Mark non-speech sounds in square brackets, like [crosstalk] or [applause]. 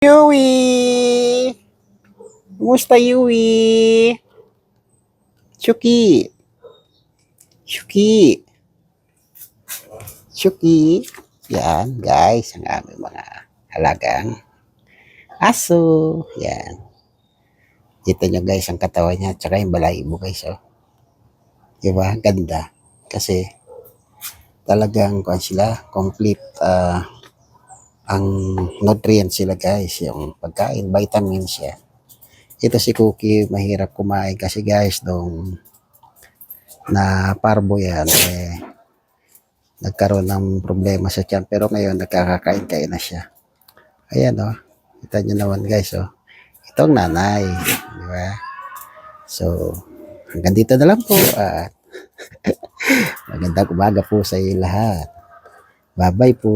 Yui! Kumusta Yui? Chuki! Chuki! Chuki! Yan, guys, ang aming mga halagang aso. Yan. Kita nyo guys ang katawan niya, tsaka yung balahibo guys, oh. Diba? Ganda. Kasi talagang kuan sila, complete ah, ang nutrients sila guys, yung pagkain, vitamins siya. Ito si Cookie, mahirap kumain kasi guys, nung na parbo yan, eh, nagkaroon ng problema sa tiyan. Pero ngayon, nagkakakain-kain na siya. Ayan, oh. Kita nyo naman guys, oh. Ito ang nanay. Di ba? So, hanggang dito na lang po. At [laughs] magandang umaga po sa iyo lahat. Bye-bye po.